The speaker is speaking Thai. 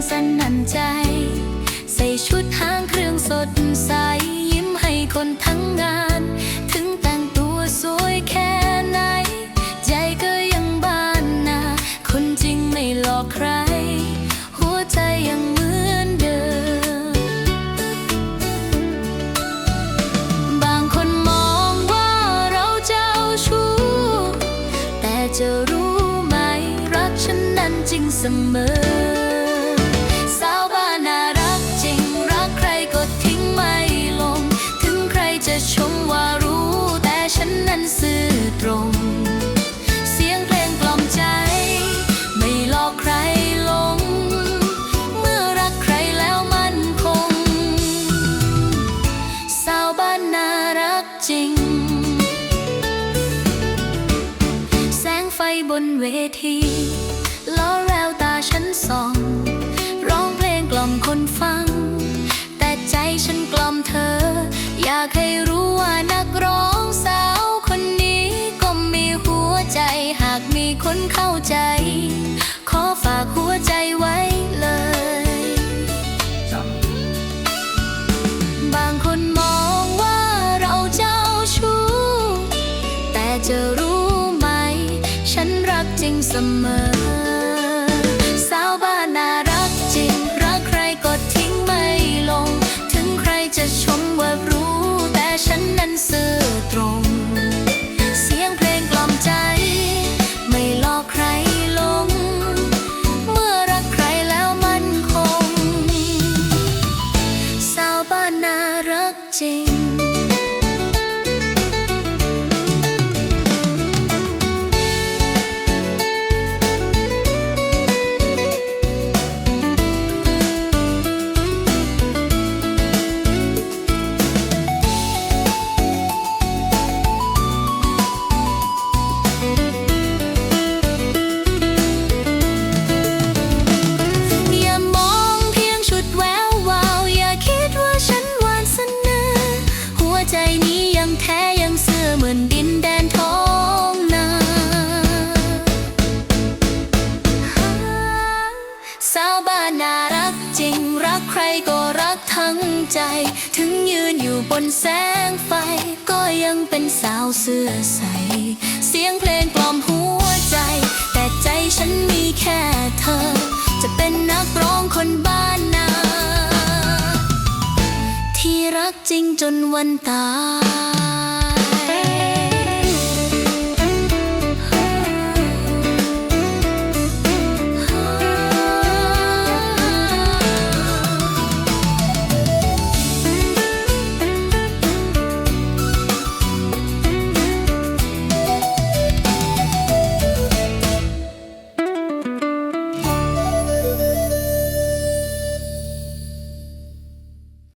ใส่ชุดหางเครื่องสดใส ยิ้มให้คนทั้งงาน ถึงแต่งตัวสวยแค่ไหน ใจก็ยังบ้านนาคนจริงไม่หลอกใคร หัวใจยังเหมือนเดิม บางคนมองว่าเราเจ้าชู้ แต่จะรู้ไหมรักฉันนั้นจริงเสมอ จริง แสงไฟบนเวทีล้อแววตาฉันส่อง ร้องเพลงกล่อมคนฟัง แต่ใจฉันกล่อมเธอ อยากให้รู้ว่านักร้องสาวคนนี้ก็มีหัวใจหากมีคนเข้าใจ ขอฝากหัวใจไว้ จะรู้ไหม ฉันรักจริงเสมอ ท้ยังเสื่อเหมือนดินแดนท้องนาสาวบ้านน่ารักจริงรักใครก็รักทั้งใจ ถึงยืนอยู่บนแสงไฟ ก็ยังเป็นสาวเสื้อใส เสียงเพลงกล่อมหัวใจ แต่ใจฉันมีแค่เธอ จะเป็นนักร้องคนบ้านนา ที่รักจริงจนวันตาย